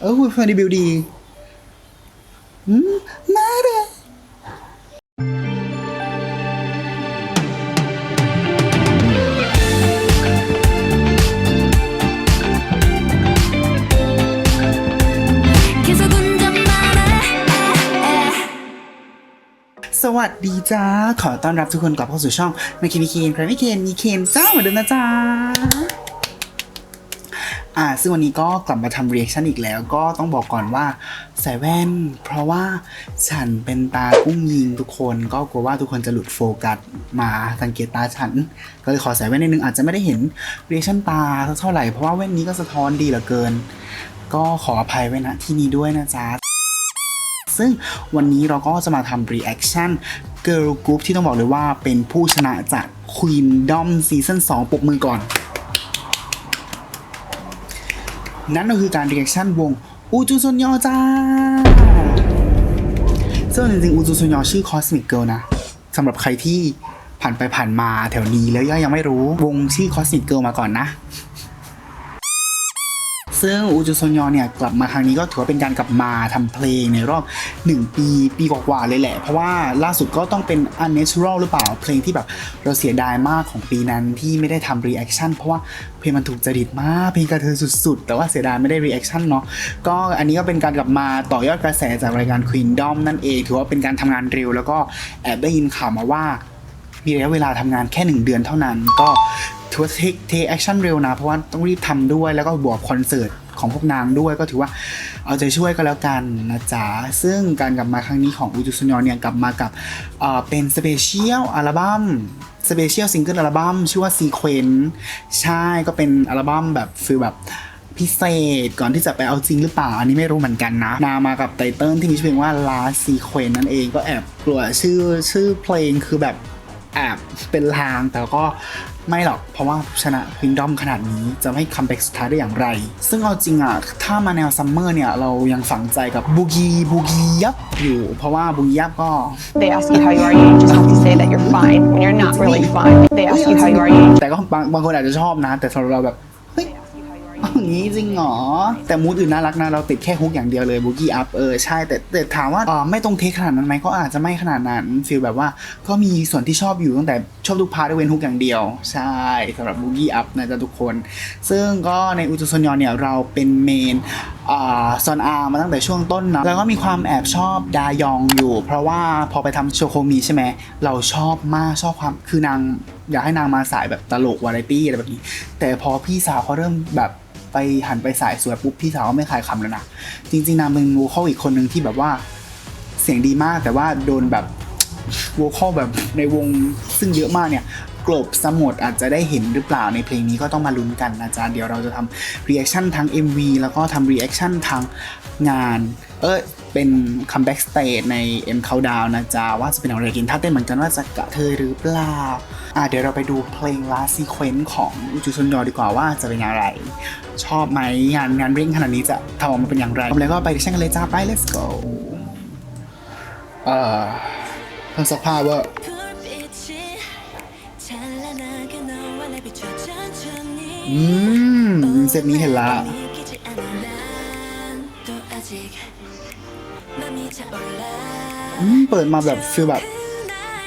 เออแฟนดีบิวดีมาเลยสวัสดีจ้า ขอต้อนรับทุกคนกลับเข้าสู่ช่องไม่เคนมีเคนใครไม่เคนมีเคนเจ้าเหมือนเดิมนะจ้า อ่าซึ่งวันนี้ก็กลับมาทำเรีแอคชั่นอีกแล้ว ก็ต้องบอกก่อนว่าใส่แว่น เพราะว่าฉันเป็นตากุ้งยิงทุกคนก็กลัวว่าทุกคนจะหลุดโฟกัสมาสังเกตตาฉัน ก็เลยขอใส่แว่นนิดนึงอาจจะไม่ได้เห็นเรีแอคชั่นตาเท่าไหร่เพราะว่าแว่นนี้ก็สะท้อนดีเหลือเกิน ก็ขออภัยไว้ณที่นี้ด้วยนะจ๊ะซึ่งวันนี้เราก็จะมาทำ reaction girl group ที่ต้องบอกเลยว่าเป็นผู้ชนะจาก Queendom Season 2ปรบมือก่อน นั่นก็คือการเรียกชั่นวงอูจูซุนยอจ้าซึ่งจริงๆอูจูซุนยอชื่อ Cosmic Girl นะสำหรับใครที่ผ่านไปผ่านมาแถวนี้แล้วยังไม่รู้วงชื่อ Cosmic Girl มาก่อนนะ ซึ่งอูจูซอนยอนเนี่ยกลับมาครั้งนี้ก็ถือว่าเป็นการกลับมาทำเพลงในรอบ 1 ปีปีกว่าๆเลยแหละ เพราะว่าล่าสุดก็ต้องเป็น unnatural หรือเปล่าเพลงที่แบบเราเสียดายมากของปีนั้นที่ไม่ได้ทำ reaction เพราะว่าเพลงมันถูกจริตมากเพลงกระเทยสุดๆ แต่ว่าเสียดายไม่ได้ reaction เนาะก็อันนี้ก็เป็นการกลับมาต่อยอดกระแสจากรายการ Queendom นั่นเองถือว่าเป็นการทำงานเร็ว แล้วก็แอบได้ยินข่าวมาว่ามีระยะเวลาทำงานแค่ 1 เดือนเท่านั้นก็ ถือว่าเทคเทคแอคชั่นเร็วนะ เพราะว่าต้องรีบทำด้วยแล้วก็บวกคอนเสิร์ตของพวกนางด้วยก็ถือว่าเอาใจช่วยก็แล้วกันนะจ๊ะ ซึ่งการกลับมาครั้งนี้ของอูจูซุนยอนเนี่ยกลับมากับเอ่อเป็นสเปเชียลอัลบั้มสเปเชียลซิงเกิลอัลบั้มชื่อว่าซีเควนใช่ก็เป็นอัลบั้มแบบฟีลแบบพิเศษก่อนที่จะไปเอาจริงหรือเปล่า อันนี้ไม่รู้เหมือนกันนะ นามากับไตเติ้ลที่มีชื่อเพลงว่า Last Sequence นั่นเองก็แอบกลัวชื่อชื่อเพลงคือแบบแอบเป็นลางแต่ก็ ไม่หรอก เพราะว่าชนะพินดอมขนาดนี้จะไม่คัมแบ็กสุดท้ายได้อย่างไร ซึ่งเอาจริงอะถ้ามาแนวซัมเมอร์เนี่ย เรายังฝังใจกับบูกีบูกียับอยู่ เพราะว่าบูกียับก็ They ask you how you are, you just have to say that you're fine when you're not really fine. They ask you how you are, you แต่ก็บางบางคนอาจจะชอบนะ แต่สำหรับเราแบบเฮ้ยเอาอย่างนี้จริงเหรอ แต่มูดอื่นน่ารักนะ เราติดแค่ฮุกอย่างเดียวเลยบุกี้อัพเออใช่แต่แต่ถามว่าออไม่ตรงเทคขนาดนั้นไหมก็อาจจะไม่ขนาดนั้นฟีลแบบว่าก็มีส่วนที่ชอบอยู่ตั้งแต่ชอบทุกพาร์ทเว้นฮุกอย่างเดียว ใช่สำหรับบุกี้อัพนะจ๊ะทุกคน ซึ่งก็ในอุจุซอนยอนเนี่ยเราเป็นเมนซอนอามาตั้งแต่ช่วงต้นนะแล้วก็มีความแอบชอบดายองอยู่ เพราะว่าพอไปทำโชโคมีใช่ไหมเราชอบมากชอบความคือนางอยากให้นางมาสายแบบตลกวาไรตี้อะไรแบบนี้ แต่พอพี่สาวเขาเริ่มแบบ ไปหันไปสายสวยปุ๊บพี่สาวก็ไม่ขายคำแล้วนะจริง ๆนางเป็นวูคอลอีกคนหนึ่งที่แบบว่าเสียงดีมากแต่ว่าโดนแบบโวคอลแบบในวงซึ่งเยอะมากเนี่ย กลบสมุดอาจจะได้เห็นหรือเปล่าในเพลงนี้ก็ต้องมาลุ้นกันนะจ๊ะเดี๋ยวเราจะทำรีแอคชั่นทั้ง MV แล้วก็ทำรีแอคชั่นทางงาน เออเป็นคัมแบ็กสเตจใน M Countdown นะจ๊ะ ว่าจะเป็นอะไรกินท่าเต้นเหมือนกันว่าจะกะเทยหรือเปล่า อะเดี๋ยวเราไปดูเพลง Last Sequence ของอุจุนยอดีกว่าว่าจะเป็นอะไร ชอบไหมงานงานเร่งขนาดนี้จะทำออกมาเป็นอย่างไรแล้วก็ไปดิชั่นกันเลยจ้าไป let's go เอ่อเครื่องซักผ้าวอ อืมเซตนี้เห็นละ อืมเปิดมาแบบฟีลแบบ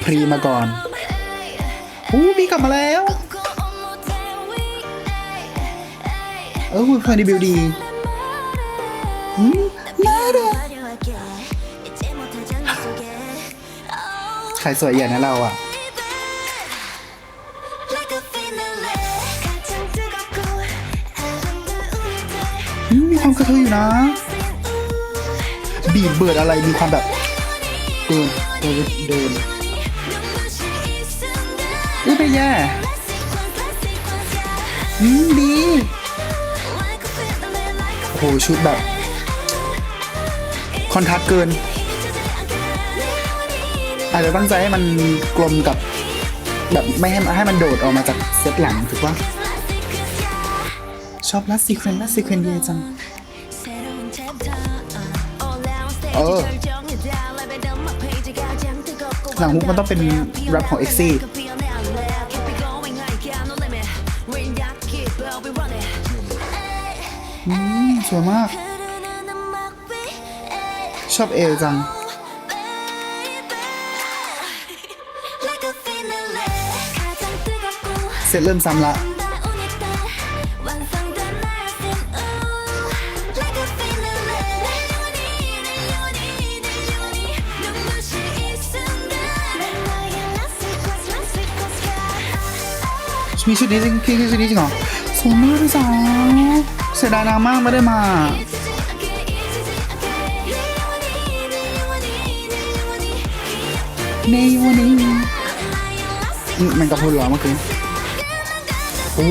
พรีมาก่อนอู้พี่กลับมาแล้ว เออคุณเพลดีบิวดีอืมน่ารักใครสวยอย่างนั้นเราอะ ความกระเทยอยู่นะ บีดเบิดอะไรมีความแบบเดินเดินเดินอุ้ยไปแย่อืมดีโอ้โหชุดแบบ คอนทราสเกิน อาจจะตั้งใจให้มันกลมกับ แบบไม่ให้ให้มันโดดออกมาจากเซตหลังถูกปะชอบลัสซีเควนลัสซีเควนดีจัง เออหลังฮุกมันต้องเป็นแรปของเอ็กซี่สวยมาก ชอบเอลจังเสร็จเริ่มซ้ำละ มีชุดนี้จริงพี่ชุดนี้จริงเหรอสวยมากพี่สาวเสียดายนางมากไม่ได้มาในวันนี้มันกระพุ้นหรอเมื่อกี้อู้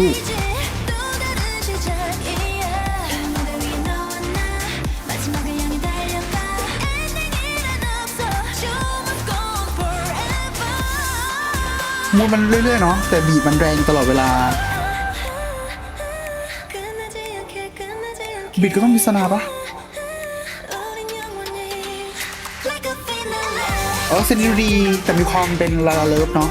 มูดมันเรื่อยๆเนาะแต่บีบมันแรงตลอดเวลา บีดก็ต้องมีสนาปะอ๋อเซนดีแต่มีความเป็นลาลาเลิฟเนาะ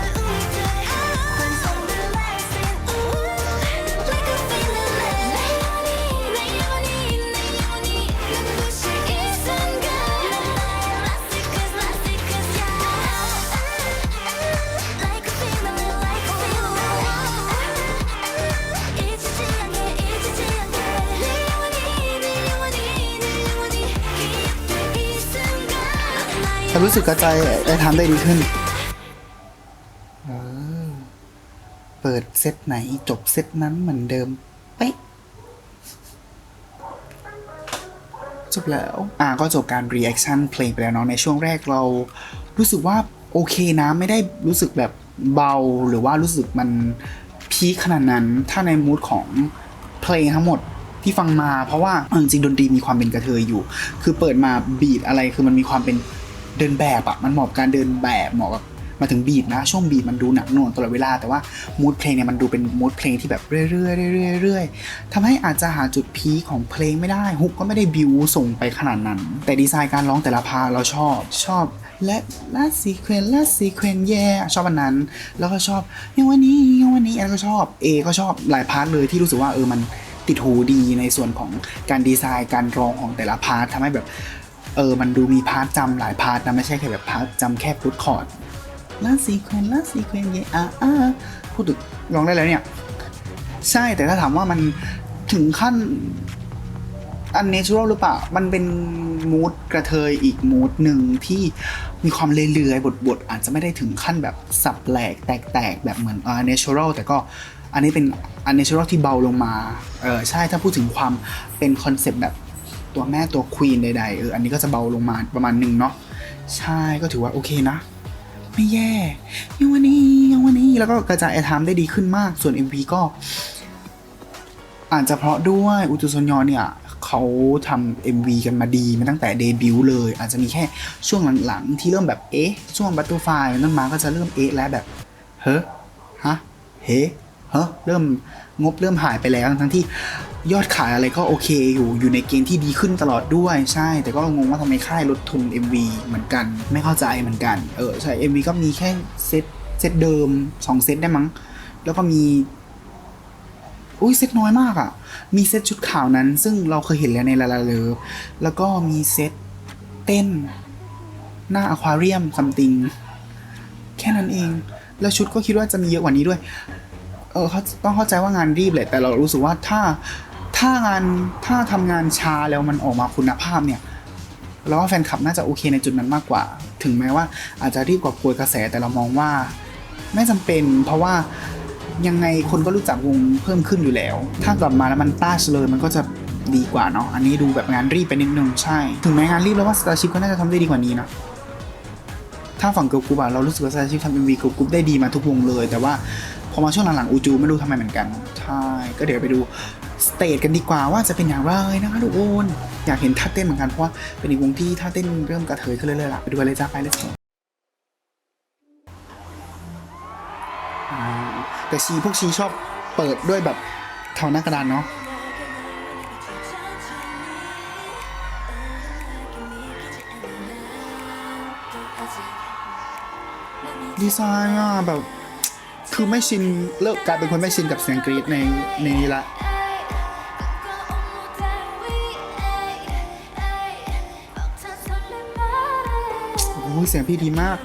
รู้สึกกระจายไอ้ทำได้ดีขึ้น เออ เปิดเซตไหนจบเซตนั้นเหมือนเดิมเป๊ะจบแล้ว อ่าก็จบการ reaction เพลงไปแล้วเนาะในช่วงแรกเรารู้สึกว่าโอเคนะไม่ได้รู้สึกแบบเบาหรือว่ารู้สึกมันพีคขนาดนั้น ถ้าในมูดของเพลงทั้งหมดที่ฟังมา เพราะว่าจริงๆดนตรีมีความเป็นกระเทยอยู่ คือเปิดมาบีดอะไรคือมันมีความเป็น เดินแบบอะมันเหมาะกับการเดินแบบเหมาะกับมาถึงบีดนะ ช่วงบีดมันดูหนักหน่วงตลอดเวลา แต่ว่ามูดเพลงเนี่ยมันดูเป็นมูดเพลงที่แบบเรื่อยๆเรื่อยๆเรื่อยๆทำให้อาจจะหาจุดพีคของเพลงไม่ได้ฮุกก็ไม่ได้บิวส่งไปขนาดนั้น แต่ดีไซน์การร้องแต่ละพาร์ทเราชอบชอบและลาซีเควนลาซีเควนแย่ชอบอันนั้น แล้วก็ชอบยังวันนี้ยังวันนี้อันก็ชอบเอก็ชอบหลายพาร์ทเลยที่รู้สึกว่าเออมันติดหูดีในส่วนของการดีไซน์การร้องของแต่ละพาร์ททำให้แบบ เออมันดูมีพาร์ทจำหลายพาร์ทนะไม่ใช่แค่แบบพาร์ทจำแค่พุทคอร์ดลาซีเควนลาซีเควนแย่อะอะพูดถึงร้องได้แล้วเนี่ย ใช่แต่ถ้าถามว่ามันถึงขั้นอันเนเชอรัลหรือเปล่า มันเป็นมูดกระเทยอีกมูดหนึ่งที่มีความเลื่อยๆบทๆอาจจะไม่ได้ถึงขั้นแบบสับแหลกแตกๆแบบเหมือนอันเนเชอรัลแต่ก็อันนี้เป็นอันเนเชอรัลที่เบาลงมาเออใช่ถ้าพูดถึงความเป็นคอนเซปต์แบบ ตัวแม่ตัวควีนใดๆเอออันนี้ก็จะเบาลงมาประมาณหนึ่งเนาะใช่ก็ถือว่าโอเคนะ ไม่แย่ยังวันนี้ยังวันนี้แล้วก็กระจายไอทามได้ดีขึ้นมาก ส่วน MV ก็อาจจะเพราะด้วยอุตุซนยอนเนี่ยเขาทำ MV กันมาดีมาตั้งแต่เดบิวต์เลย อาจจะมีแค่ช่วงหลังๆ ที่เริ่มแบบเอ๊ะช่วงบัต t ต r ไฟนั่นมาก็จะเริ่มเอ๊ะแล้วแบบเฮ้ฮะเฮ้ เฮ้เริ่มงบเริ่มหายไปแล้ว ทั้งที่ยอดขายอะไรก็โอเคอยู่อยู่ในเกณฑ์ที่ดีขึ้นตลอดด้วยใช่ แต่ก็งงว่าทำไมค่ายลดทุน MV เหมือนกัน ไม่เข้าใจเหมือนกัน เออใช่ MV ก็มีแค่เซตเซตเดิมสองเซตได้มั้ง แล้วก็มีอุ้ยเซตน้อยมากอะ่ะ มีเซตชุดขาวนั้น ซึ่งเราเคยเห็นแล้วในลาลาเลิฟแล้วก็มีเซตเต้น หน้าอควาเรียมซัมติงแค่นั้นเอง แล้วชุดก็คิดว่าจะมีเยอะกว่านี้ด้วย เออเขาต้องเข้าใจว่างานรีบแหละแต่เรารู้สึกว่าถ้าถ้างานถ้าทำงานช้าแล้วมันออกมาคุณภาพเนี่ยเราว่าแฟนคลับน่าจะโอเคในจุดนั้นมากกว่า ถึงแม้ว่าอาจจะรีบกว่าโกยกระแสแต่เรามองว่า ไม่จำเป็น เพราะว่ายังไงคนก็รู้จักวงเพิ่มขึ้นอยู่แล้ว ถ้ากลับมาแล้วมันต้าเฉลยมันก็จะดีกว่าเนาะอันนี้ดูแบบงานรีบไปนิดนึงใช่ ถึงแม้งานรีบแล้วว่าสตาร์ชิพก็น่าจะทำได้ดีกว่านี้นะถ้าฝั่งเกิร์ลกรุ๊ปอะเรารู้สึกว่าสตาร์ชิพทำเอ็มวีเกิร์ลกรุ๊ปได้ดีมาทุกวงเลย แต่ว่า พอมาช่วงหลังๆอูจูไม่รู้ทำไมเหมือนกัน ใช่ ก็เดี๋ยวไปดูสเตจกันดีกว่าว่าจะเป็นอย่างไรนะคะทุกคนอยากเห็นท่าเต้นเหมือนกันเพราะว่าเป็นอีกวงที่ท่าเต้นเริ่มกระเทยขึ้นเรื่อยๆละไปดูเลยจ้าไปเลยแต่ชีพวกชีชอบเปิดด้วยแบบแถวหน้ากระดานเนาะดีไซน์อะแบบ คือไม่ชินเลิกกลายเป็นคนไม่ชินกับเสียงกรีดในในนี้ละโอ้เสียงพี่ดีมาก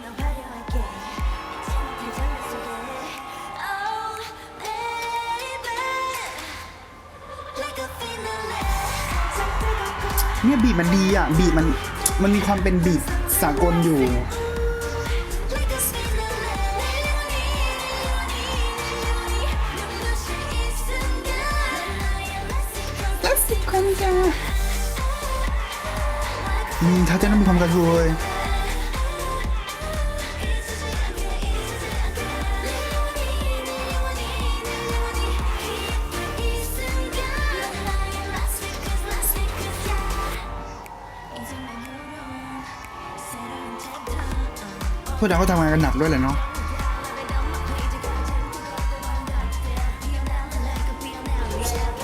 เนี่ยบีมันดีอะ บีมันมันมีความเป็นบีดสากลอยู่ อืมถ้าเต้นต้องมีความกระทวยพวกเราก็ทำงานกันหนักด้วยแหละเนาะ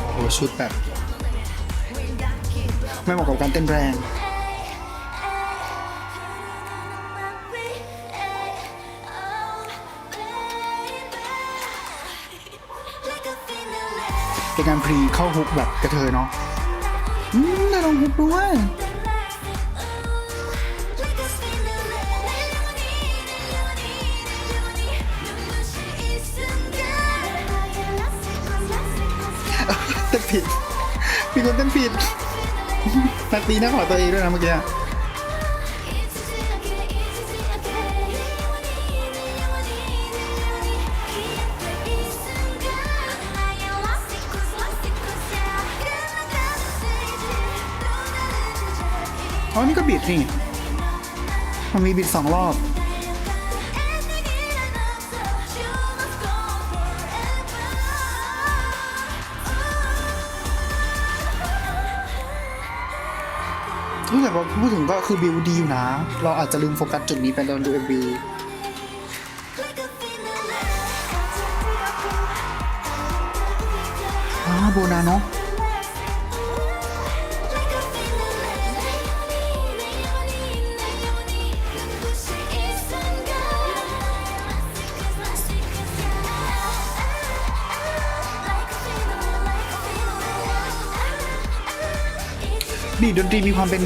โอ้โหชุดแบบ ไม่เหมาะกับการเต้นแรง เป็นการพรีเข้าฮุกแบบกระเทยเนาะอืมน่าลองฮุกด้วยเต้นผิดมีคนเต้นผิดนักตีหน้าขอตัวเองด้วยนะเมื่อกี้ อ๋อนี่ก็บิดนี่มันมีบิดสองรอบ รู้แต่ว่าพูดถึงก็คือบิวดีอยู่นะ เราอาจจะลืมโฟกัสจุดนี้ไปตอนดู MV อ่าโบนาเนาะ บีดดนตรีมีความเป็น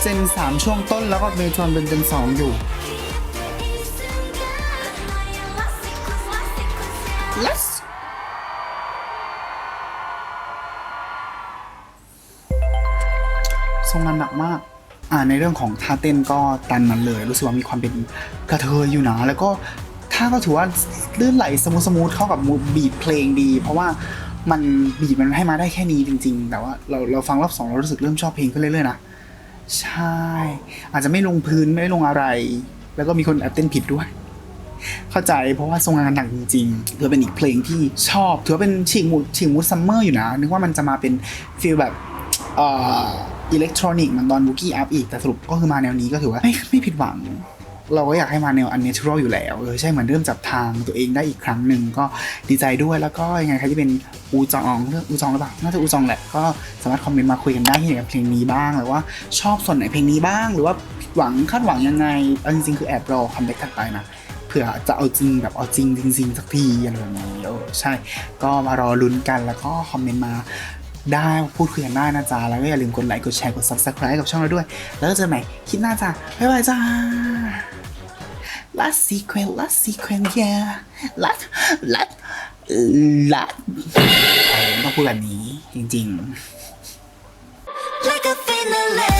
เจนสามช่วงต้นแล้วก็เมทรอนเป็นเจนสองอยู่ Let's ทรงงานหนักมาก อ่าในเรื่องของท่าเต้นก็ตันนั้นเลย รู้สึกว่ามีความเป็นกระเทยอยู่นะแล้วก็ท่าก็ถือว่าลื่นไหลสมูทสมูทเข้ากับมูดบีทเพลงดี เพราะว่า มันบีทมันให้มาได้แค่นี้จริง ๆ แต่ว่าเราเราฟังรอบสองเรารู้สึกเริ่มชอบเพลงขึ้นเรื่อยๆนะใช่ อาจจะไม่ลงพื้นไม่ลงอะไร แล้วก็มีคนแอบเต้นผิดด้วย เข้าใจเพราะว่าทรงงานหนักจริงๆถือเป็นอีกเพลงที่ชอบถือว่าเป็นฉีกมูดฉีกมูดซัมเมอร์อยู่นะนึกว่ามันจะมาเป็นฟีลแบบอ่ออิเล็กทรอนิกส์มือนตอนบุกี้อัพอีกแต่สรุปก็คือมาแนวนี้ก็ถือว่าไม่ไม่ผิดหวัง เราก็อยากให้มาแนวอันเนเชอรัลอยู่แล้วเออใช่เหมือนเริ่มจับทางตัวเองได้อีกครั้งหนึ่งก็ดีใจด้วยแล้วก็ยังไงใครที่เป็นอูจองเรื่องอูจองหรือเปล่าน่าจะอูจองแหละก็สามารถคอมเมนต์มาคุยกันได้ที่ไหนกับเพลงนี้บ้างหรือว่าชอบส่วนไหนเพลงนี้บ้าง หรือว่าหวังคาดหวังยังไงเอาจริงๆคือแอบรอคัมแบ็กถัดไปนะเผื่อจะเอาจริงแบบเอาจริงจริงๆสักทีอะไรแบบนี้เออใช่ ก็มารอลุ้นกันแล้วก็คอมเมนต์มาได้พูดคุยกันได้นะจ๊ะ แล้วก็อย่าลืมกดไลค์ กดแชร์ กด subscribe กับช่องเราด้วย แล้วก็เจอกันใหม่คลิปหน้าจ้ะบ๊ายบายจ้า last sequence last sequence yeah last last last เออต้องพูดแบบนี้จริง ๆ Like a finale